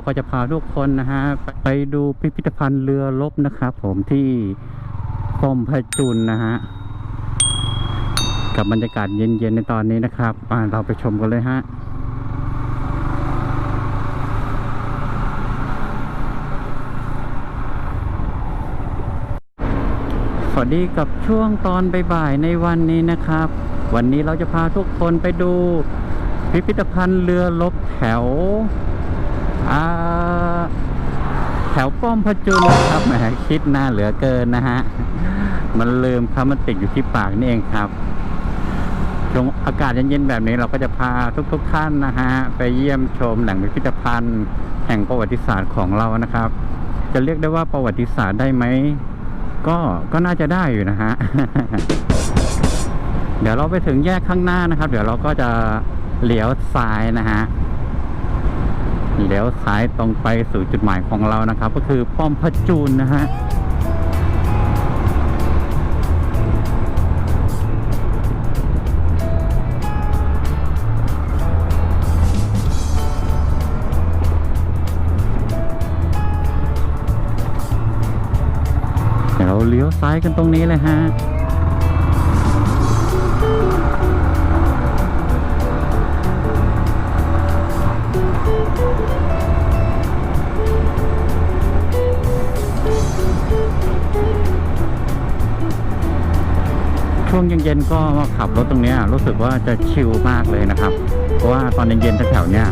เราก็จะพาทุกคนนะฮะไปดูพิพิธภัณฑ์เรือรบนะครับผมที่กรมพระจุลนะฮะกับบรรยากาศเย็นๆในตอนนี้นะครับเราไปชมกันเลยฮะสวัสดีกับช่วงตอนบ่ายๆในวันนี้นะครับ วันนี้เราจะพาทุกคนไปดูพิพิธภัณฑ์เรือรบแถว อ่าแถวป้อมพระจุลครับแหมคิดหน้าเหลือเกินนะฮะ มันลืมครับมันติดอยู่ที่ปากนี่เองครับช่วงอากาศเย็นๆแบบนี้เราก็จะพาทุกๆท่านนะฮะ ไปเยี่ยมชมแหล่งพิพิธภัณฑ์ แห่งประวัติศาสตร์ของเรานะครับ จะเรียกได้ว่าประวัติศาสตร์ได้ไหมก็ก็น่าจะได้อยู่นะฮะ เดี๋ยวเราไปถึงแยกข้างหน้านะครับ เดี๋ยวเราก็จะเลี้ยวซ้ายนะฮะ เลี้ยวซ้ายตรงไปสู่จุดหมายของเรานะครับ ก็คือป้อมพระจูนนะฮะเดี๋ยวเราเลี้ยวซ้ายกันตรงนี้เลยฮะ ช่วงเย็นๆก็มาขับรถตรงนี้รู้สึกว่าจะชิลมากเลยนะครับ เพราะว่าตอนเย็นๆแถวๆเนี้ย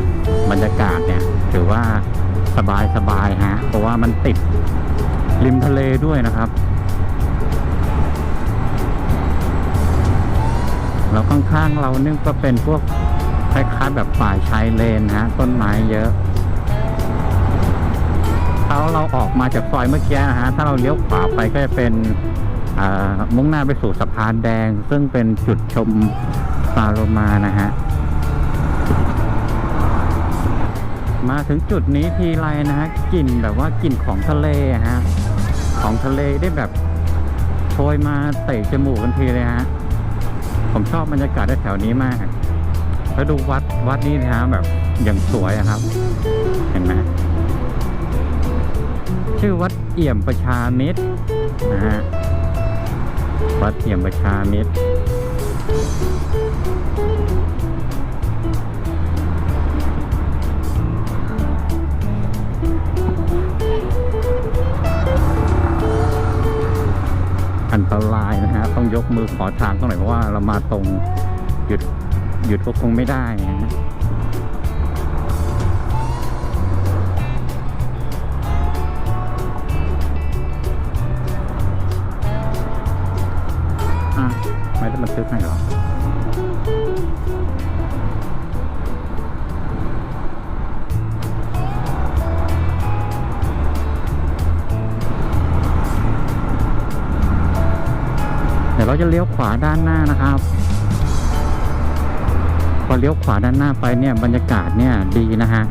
บรรยากาศเนี่ยถือว่าสบายๆฮะ เพราะว่ามันติดริมทะเลด้วยนะครับ แล้วข้างๆเรานี่ก็เป็นพวกคล้ายๆแบบป่าชายเลนฮะ ต้นไม้เยอะถ้าเราออกมาจากซอยเมื่อกี้นะฮะ ถ้าเราเลี้ยวขวาไปก็จะเป็น มุ่งหน้าไปสู่สะพานแดง ซึ่งเป็นจุดชมปลาโลมานะฮะ มาถึงจุดนี้ทีไรนะฮะกลิ่นแบบว่ากลิ่นของทะเลอะฮะ ของทะเลได้แบบโชยมาเตะจมูกกันทีเลยฮะ ผมชอบบรรยากาศแถวๆนี้มาก แล้วดูวัดวัดนี้นะฮะแบบอย่างสวยอะครับ เห็นไหมชื่อวัดเอี่ยมประชามิตรนะฮะ วัดเอี่ยมประชามิตรอันตรายนะฮะ ต้องยกมือขอทางต้องหน่อยเพราะว่าเรามาตรงหยุดหยุดก็คงไม่ได้นะ อะไม่ได้บันทึกให้หรอเดี๋ยวเราจะเลี้ยวขวาด้านหน้านะครับ พอเลี้ยวขวาด้านหน้าไปเนี่ยบรรยากาศเนี่ยดีนะฮะ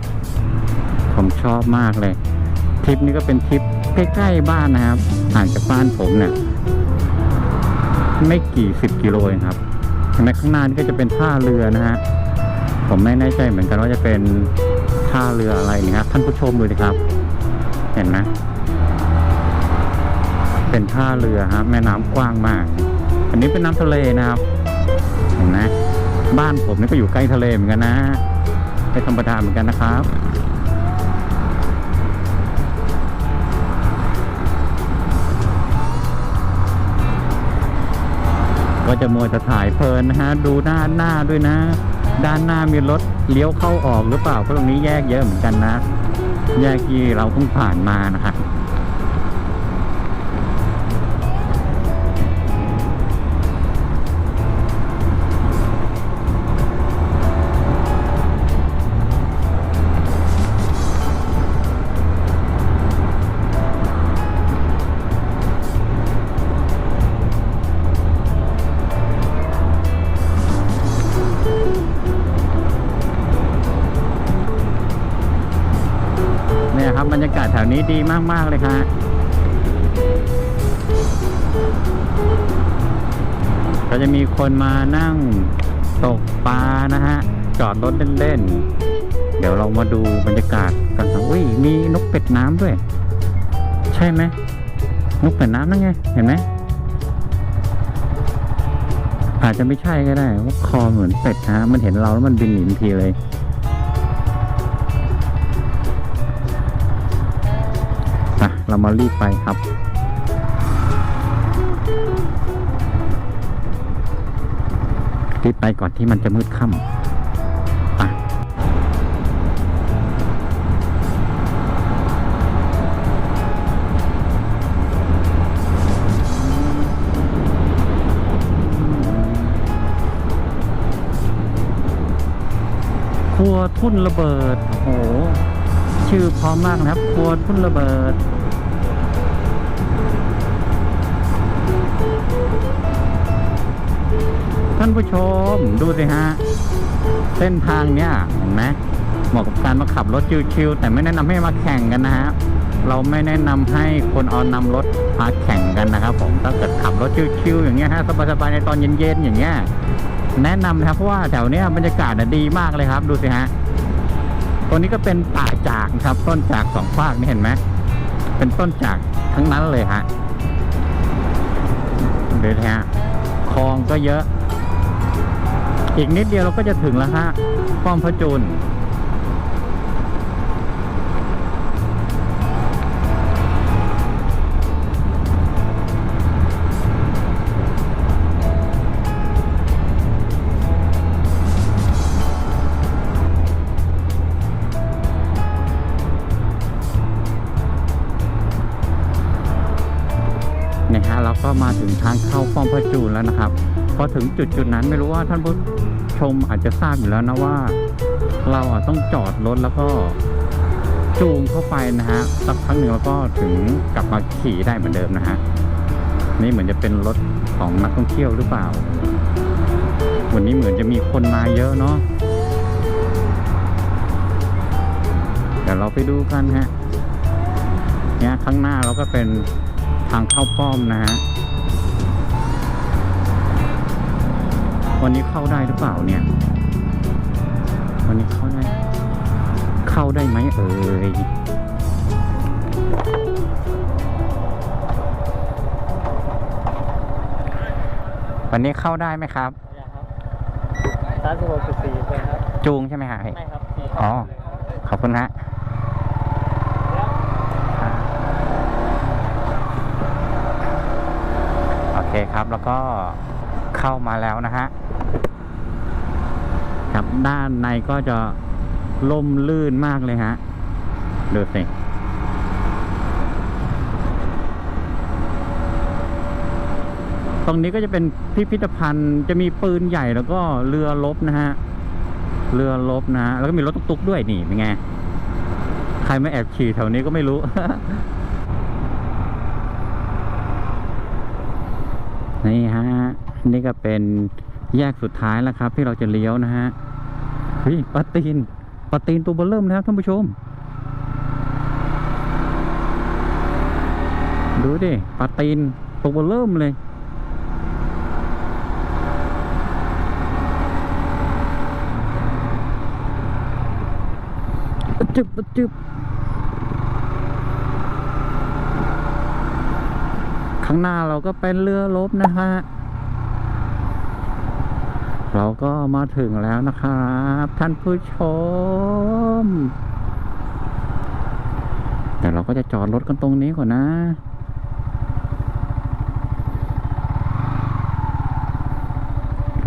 ผมชอบมากเลย ทริปนี้ก็เป็นทริปใกล้ๆบ้านนะครับห่างจากบ้านผมเนี่ย ไม่กี่สิบกิโลเองครับในข้างหน้านี่ก็จะเป็นท่าเรือนะฮะ ผมไม่แน่ใจเหมือนกันว่าจะเป็นท่าเรืออะไรนะครับท่านผู้ชมดูดิครับ เห็นไหมเป็นท่าเรือฮะแม่น้ำกว้างมาก อันนี้เป็นน้ำทะเลนะครับ เห็นไหมบ้านผมนี่ก็อยู่ใกล้ทะเลเหมือนกันนะไม่ธรรมดาเหมือนกันนะครับ ก็จะมัวจะถ่ายเพลินนะฮะ ดูด้านหน้าด้วยนะ ด้านหน้ามีรถเลี้ยวเข้าออกหรือเปล่าเพราะตรงนี้แยกเยอะเหมือนกันนะ แยกที่เราเพิ่งผ่านมานะครับ บรรยากาศแถวนี้ดีมาก ๆ เลยครับก็จะมีคนมานั่งตกปลานะฮะ จอดรถเล่น ๆ เดี๋ยวเรามาดูบรรยากาศกันครับอุ้ย มีนกเป็ดน้ำด้วย ใช่ไหมนกเป็ดน้ำนั่นไง เห็นไหมอาจจะไม่ใช่ก็ได้ว่าคอเหมือนเป็ดนะฮะ มันเห็นเราแล้วมันบินหนีทีเลย เรามารีบไปครับ รีบไปก่อนที่มันจะมืดค่ำครัวทุ่นระเบิดโอ้โหชื่อพร้อมมากนะครับ ครัวทุ่นระเบิด ท่านผู้ชมดูสิฮะ เส้นทางเนี้ยเห็นไหมเหมาะกับการมาขับรถชิวๆแต่ไม่แนะนำให้มาแข่งกันนะฮะเราไม่แนะนำให้คนเอานำรถมาแข่งกันนะครับ ผมถ้าเกิดขับรถชิวๆอย่างเงี้ยฮะสบายๆในตอนเย็นๆอย่างเงี้ยแนะนำนะครับเพราะว่าแถวเนี้ยบรรยากาศดีมากเลยครับ ดูสิฮะตรงนี้ก็เป็นป่าจากครับ ต้นจากสองฝากนี่เห็นไหมเป็นต้นจากทั้งนั้นเลยฮะดูสิฮะคลองก็เยอะ อีกนิดเดียวเราก็จะถึงแล้วฮะป้อมพระจุลเนี่ยฮะเราก็มาถึงทางเข้าป้อมพระจูนแล้วนะครับ พอถึงจุดจุดๆนั้นไม่รู้ว่าท่านผู้ ชมอาจจะทราบอยู่แล้วนะว่า เราต้องจอดรถแล้วก็จูงเข้าไปนะฮะสักพักหนึ่งแล้วก็ถึงกลับมาขี่ได้เหมือนเดิมนะฮะนี่เหมือนจะเป็นรถของนักท่องเที่ยวหรือเปล่า วันนี้เหมือนจะมีคนมาเยอะเนาะเดี๋ยวเราไปดูกันฮะเนี่ยข้างหน้าเราก็เป็นทางเข้าป้อมนะฮะ วันนี้เข้าได้หรือเปล่าเนี่ย วันนี้เข้าได้ เข้าได้ไหมเอ่ยวันนี้เข้าได้ไหมครับสามสิบหกจุดสี่เลยครับ จูงใช่ไหมฮะไม่ครับสี่อ๋อ ขอบคุณฮะโอเคครับแล้วก็เข้ามาแล้วนะฮะ ครับ ด้านในก็จะล่มลื่นมากเลยฮะดูสิตรงนี้ก็จะเป็นพิพิธภัณฑ์จะมีปืนใหญ่แล้วก็เรือรบนะฮะ เรือรบนะฮะ แล้วก็มีรถตุ๊กๆด้วยนี่เป็นไง ใครไม่แอบขี่แถวนี้ก็ไม่รู้ นี่ฮะ นี่ก็เป็นแยกสุดท้ายแล้วครับ ที่เราจะเลี้ยวนะฮะ เฮ้ยปลาตีนปลาตีนตัวเบอร์เริ่มนะครับท่านผู้ชม ดูดิปลาตีนตัวเบอร์เริ่มเลยจึบจึบข้างหน้าเราก็เป็นเรือรบนะฮะ เราก็มาถึงแล้วนะครับ ท่านผู้ชม แต่เราก็จะจอดรถกันตรงนี้ก่อนนะ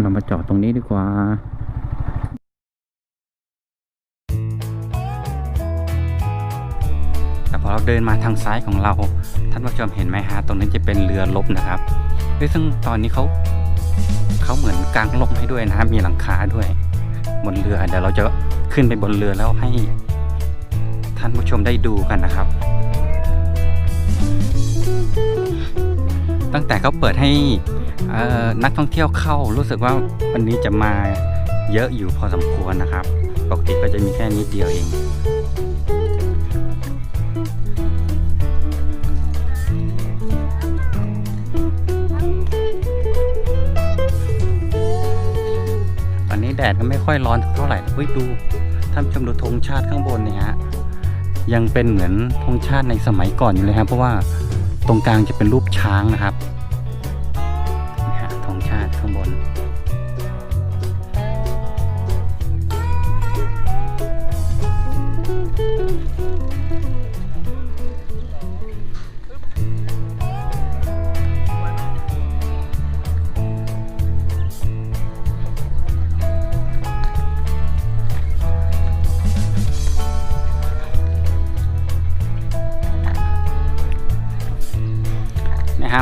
เรามาจอดตรงนี้ดีกว่าแต่พอเราเดินมาทางซ้ายของเรา ท่านผู้ชมเห็นไหมฮะ ตรงนั้นจะเป็นเรือลบนะครับซึ่งตอนนี้เขา เขาเหมือนกางลมให้ด้วยนะครับมีหลังคาด้วย บนเรือเดี๋ยวเราจะขึ้นไปบนเรือแล้วให้ ท่านผู้ชมได้ดูกันนะครับ ตั้งแต่เขาเปิดให้นักท่องเที่ยวเข้ารู้สึกว่าวันนี้จะมาเยอะอยู่พอสมควรนะครับ ปกติก็จะมีแค่นิดเดียวเอง แดดก็ไม่ค่อยร้อนเท่าไหร่เฮ้ยดูท่านชมดูธงชาติข้างบนเนี่ยฮะยังเป็นเหมือนธงชาติในสมัยก่อนอยู่เลยครับเพราะว่าตรงกลางจะเป็นรูปช้างนะครับนี่ฮะธงชาติข้างบน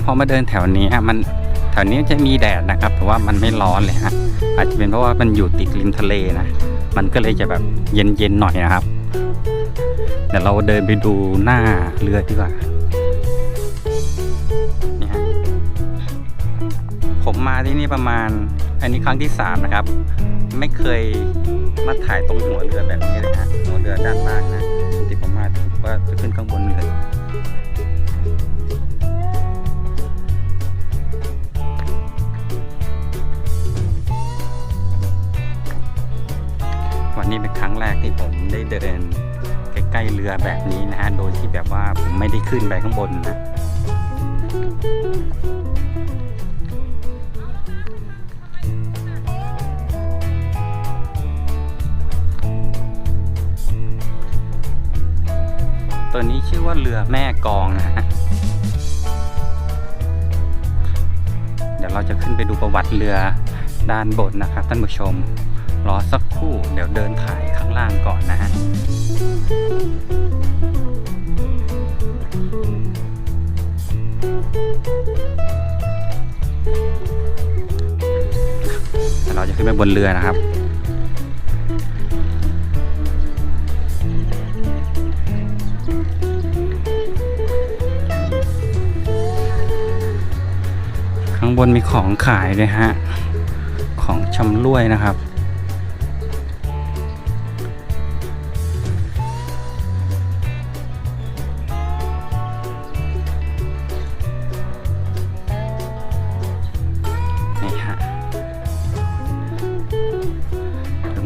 อมาเดินแถวนี้ฮะมันแถวนี้จะมีแดดนะครับ แต่ว่ามันไม่ร้อนเลยฮะอาจจะเป็นเพราะว่ามันอยู่ติดริมทะเลนะมันก็เลยจะแบบเย็นๆหน่อยนะครับเดี๋ยวเราเดินไปดูหน้าเรือดีกว่านี่ฮะผมมาที่นี่ประมาณ อันนี้ครั้งที่สามนะครับ ไม่เคยมาถ่ายตรงหัวเรือแบบนี้เลยฮะหัวเรือด้านล่างนะที่ผมมาผมก็จะขึ้นข้างบนเลย วันนี้เป็นครั้งแรกที่ผมได้เดินใกล้ๆเรือแบบนี้นะฮะ โดยที่แบบว่าผมไม่ได้ขึ้นไปข้างบนนะตัวนี้ชื่อว่าเรือแม่กองนะฮะ เดี๋ยวเราจะขึ้นไปดูประวัติเรือด้านบนนะครับท่านผู้ชม รอสักครู่ เดี๋ยวเดินถ่ายข้างล่างก่อนนะฮะเราจะขึ้นไปบนเรือนะครับข้างบนมีของขายด้วยฮะ ของชำร่วยนะครับ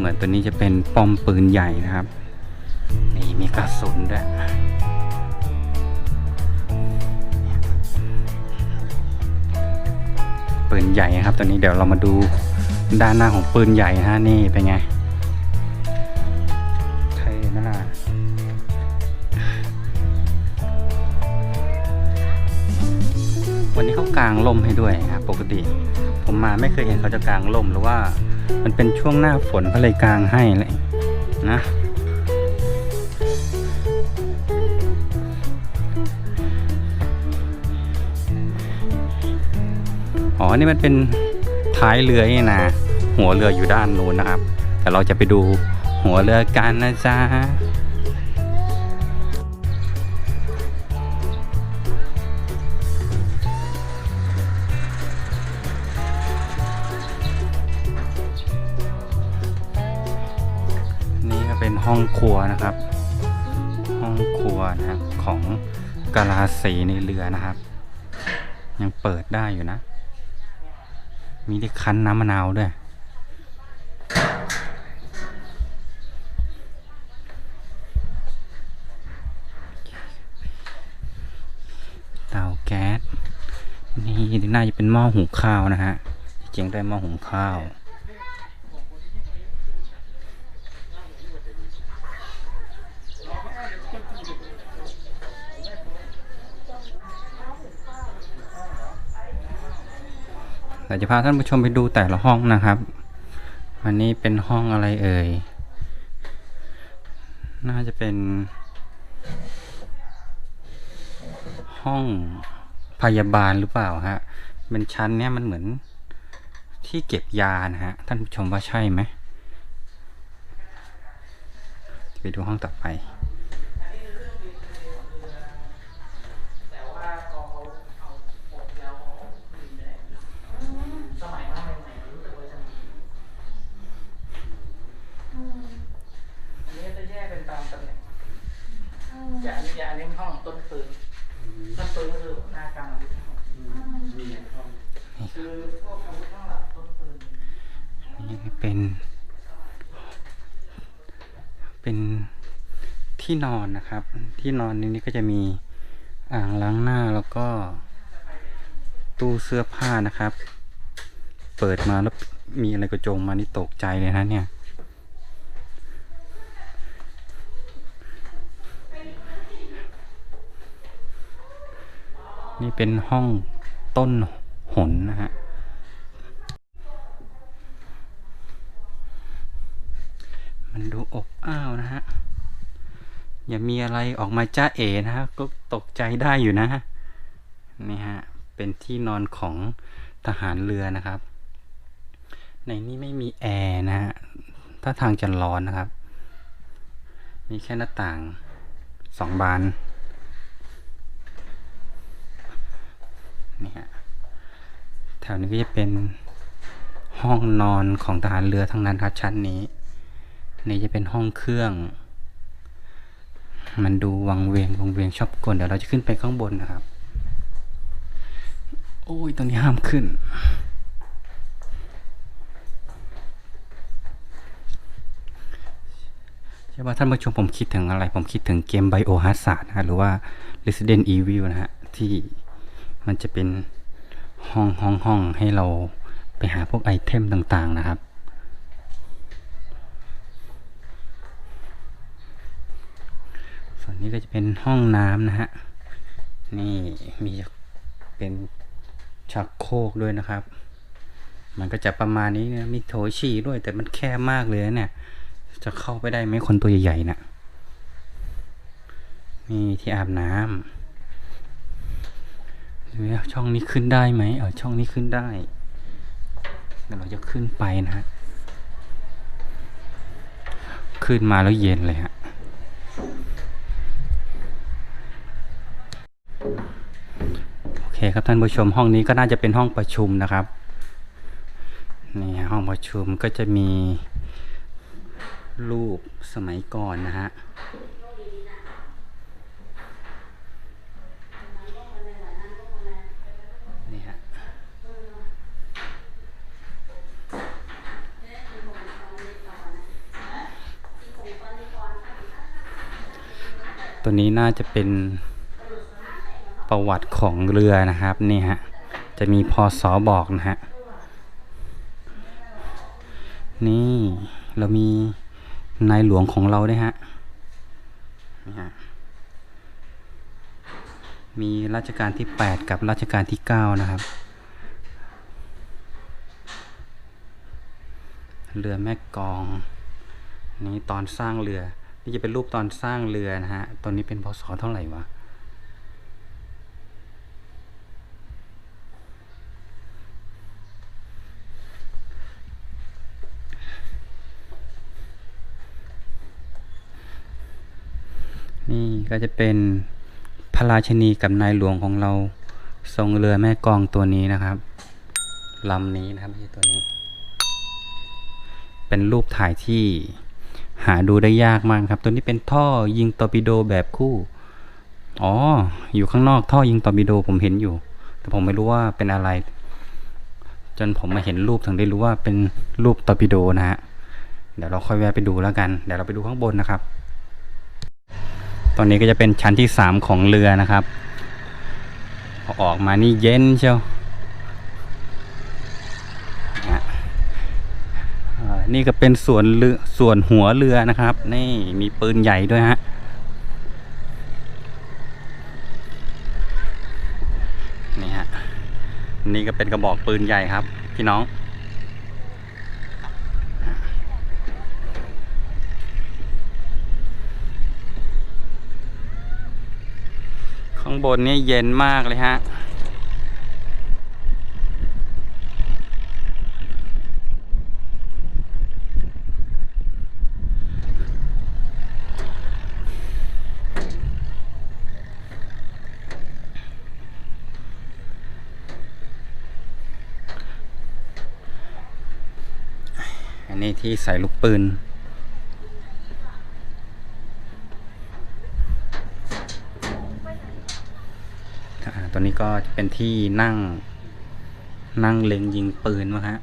เหมือนตัวนี้จะเป็นป้อมปืนใหญ่นะครับ นี่มีกระสุนด้วยปืนใหญ่นะครับตัวนี้เดี๋ยวเรามาดูด้านหน้าของปืนใหญ่นะฮะนี่เป็นไงเท่ไหมล่ะวันนี้เขากางล่มให้ด้วยครับปกติ ผมมาไม่เคยเห็นเขาจะกางล่มหรือว่า มันเป็นช่วงหน้าฝนก็เลยกลางให้เลยนะ อ๋อ นี่มันเป็นท้ายเรือนี่นะ หัวเรืออยู่ด้านนู้นนะครับ แต่เราจะไปดูหัวเรือกันนะจ๊ะ ห้องครัวนะครับ ห้องครัวนะครับของกาลาสีในเรือนะครับ ยังเปิดได้อยู่นะ มีที่คั้นน้ำมะนาวด้วยเตาแก๊สนี่น่าจะเป็นหม้อหุงข้าวนะฮะจริงได้หม้อหุงข้าว เราจะพาท่านผู้ชมไปดูแต่ละห้องนะครับ อันนี้เป็นห้องอะไรเอ่ย น่าจะเป็น ห้องพยาบาลหรือเปล่าฮะ เป็นชั้นเนี้ยมันเหมือนที่เก็บยานะฮะ ท่านผู้ชมว่าใช่ไหม ไปดูห้องต่อไป อันนี้จะแยกเป็นตามตำแหน่ง อย่างอันนี้อย่างอันนี้ห้องต้นปืนต้นปืนก็คือหน้ากลางอาวุธทั้งหมดคือพวกอาวุธทั้งหลังต้นปืนนี่เป็น เป็นที่นอนนะครับ ที่นอนนี้ก็จะมีอ่างล้างหน้าแล้วก็ตู้เสื้อผ้านะครับ เปิดมาแล้วมีอะไรกระโจงมานี่ตกใจเลยนะเนี่ย นี่เป็นห้องต้นหนนะฮะ มันดูอบอ้าวนะฮะ อย่ามีอะไรออกมาจ้าเอ๋นะฮะ ก็ตกใจได้อยู่นะฮะ นี่ฮะ เป็นที่นอนของทหารเรือนะครับ ในนี้ไม่มีแอร์นะฮะ ถ้าทางจะร้อนนะครับ มีแค่หน้าต่างสองบาน นี่ฮะแถวนี้ก็จะเป็นห้องนอนของทหารเรือทั้งนั้นครับชั้นนี้ นี่จะเป็นห้องเครื่อง มันดูวังเวงวังเวงชอบกลเดี๋ยวเราจะขึ้นไปข้างบนนะครับ โอ้ยตรงนี้ห้ามขึ้นใช่ว่าท่านผู้ชมผมคิดถึงอะไร ผมคิดถึงเกม Biohazard นะฮะหรือว่า Resident Evil นะฮะที่ มันจะเป็นห้องห้องห้องให้เราไปหาพวกไอเทมต่างๆนะครับ ส่วนนี้ก็จะเป็นห้องน้ำนะฮะ นี่มีเป็นชักโครกด้วยนะครับ มันก็จะประมาณนี้นะมีโถฉี่ด้วยแต่มันแคบมากเลยเนี่ย จะเข้าไปได้ไหมคนตัวใหญ่ๆนะ่ะนี่ที่อาบน้ำ ช่องนี้ขึ้นได้ไหมเออช่องนี้ขึ้นได้เดี๋ยวเราจะขึ้นไปนะฮะขึ้นมาแล้วเย็นเลยฮะโอเคครับท่านผู้ชมห้องนี้ก็น่าจะเป็นห้องประชุมนะครับนี่ห้องประชุมก็จะมีรูปสมัยก่อนนะฮะ ตัวนี้น่าจะเป็นประวัติของเรือนะครับนี่ฮะจะมีพศบอกนะฮะนี่เรามีนายหลวงของเราด้วยฮะนี่ฮะมีรัชกาลที่ 8 กับรัชกาลที่ 9 นะครับ เรือแม่กอง นี่ตอนสร้างเรือ นี่จะเป็นรูปตอนสร้างเรือนะฮะ ตอนนี้เป็นพศเท่าไหร่วะ นี่ก็จะเป็นพระราชนีกับนายหลวงของเราทรงเรือแม่กองตัวนี้นะครับลำนี้นะครับไม่ใช่ตัวนี้ เป็นรูปถ่ายที่ หาดูได้ยากมากครับ ตัวนี้เป็นท่อยิงตอร์ปิโดแบบคู่ อ๋อ อยู่ข้างนอกท่อยิงตอร์ปิโดผมเห็นอยู่ แต่ผมไม่รู้ว่าเป็นอะไร จนผมมาเห็นรูปถึงได้รู้ว่าเป็นรูปตอร์ปิโดนะฮะ เดี๋ยวเราค่อยแวะไปดูแล้วกัน เดี๋ยวเราไปดูข้างบนนะครับ ตอนนี้ก็จะเป็นชั้นที่สามของเรือนะครับ พอออกมานี่เย็นเชียวนะอ่า นี่ก็เป็นส่วนเรือส่วนหัวเรือนะครับ นี่มีปืนใหญ่ด้วยฮะนี่ฮะนี่ก็เป็นกระบอกปืนใหญ่ครับ พี่น้อง ข้างบนนี่เย็นมากเลยฮะ ที่ใส่ลูกปืน ตัวนี้ก็จะเป็นที่นั่งนั่งเล็งยิงปืนวะฮะ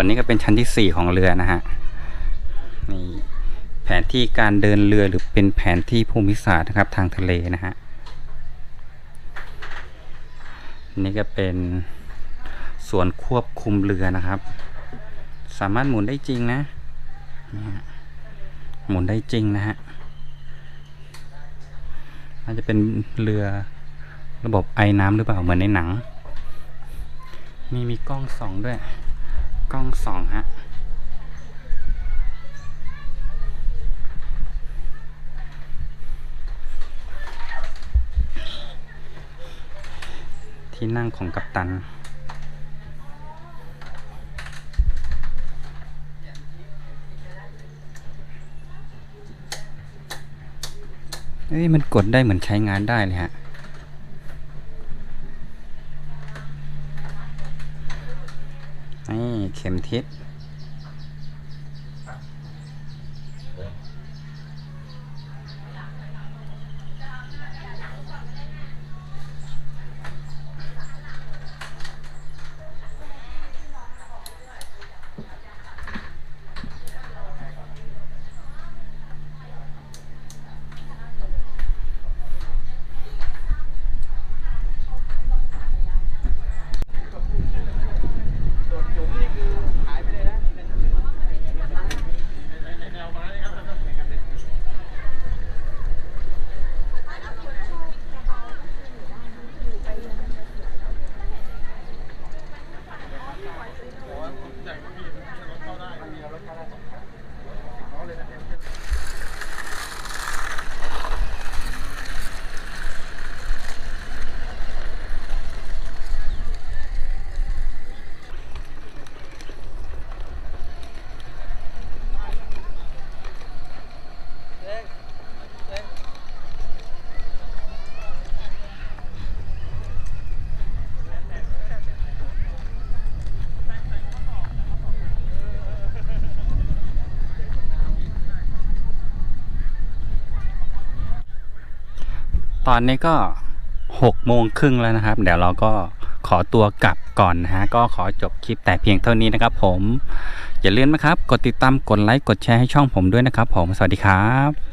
วนนี้ก็เป็นชั้นที่สี่ของเรือนะฮะนี่แผนที่การเดินเรือหรือเป็นแผนที่ภูมิศาสตร์นะครับทางทะเลนะฮะนี่ก็เป็นส่วนควบคุมเรือนะครับ สามารถหมุนได้จริงนะนี่ฮะหมุนได้จริงนะฮะน่าจะเป็นเรือระบบไอ้น้ำหรือเปล่าเหมือนในหนัง มีมีกล้องส่องด้วย กล้องสองฮะ ที่นั่งของกัปตันเอ้ยมันกดได้เหมือนใช้งานได้เลยฮะ นี่เข็มทิศ โดดจุ๋มนี่คือหายไปเลยนะแนวไม้ครับ ตอนนี้ก็หกโมงครึ่งแล้วนะครับ เดี๋ยวเราก็ขอตัวกลับก่อนนะฮะ ก็ขอจบคลิปแต่เพียงเท่านี้นะครับผม อย่าลืมนะครับ กดติดตาม กดไลค์ กดแชร์ให้ช่องผมด้วยนะครับผม สวัสดีครับ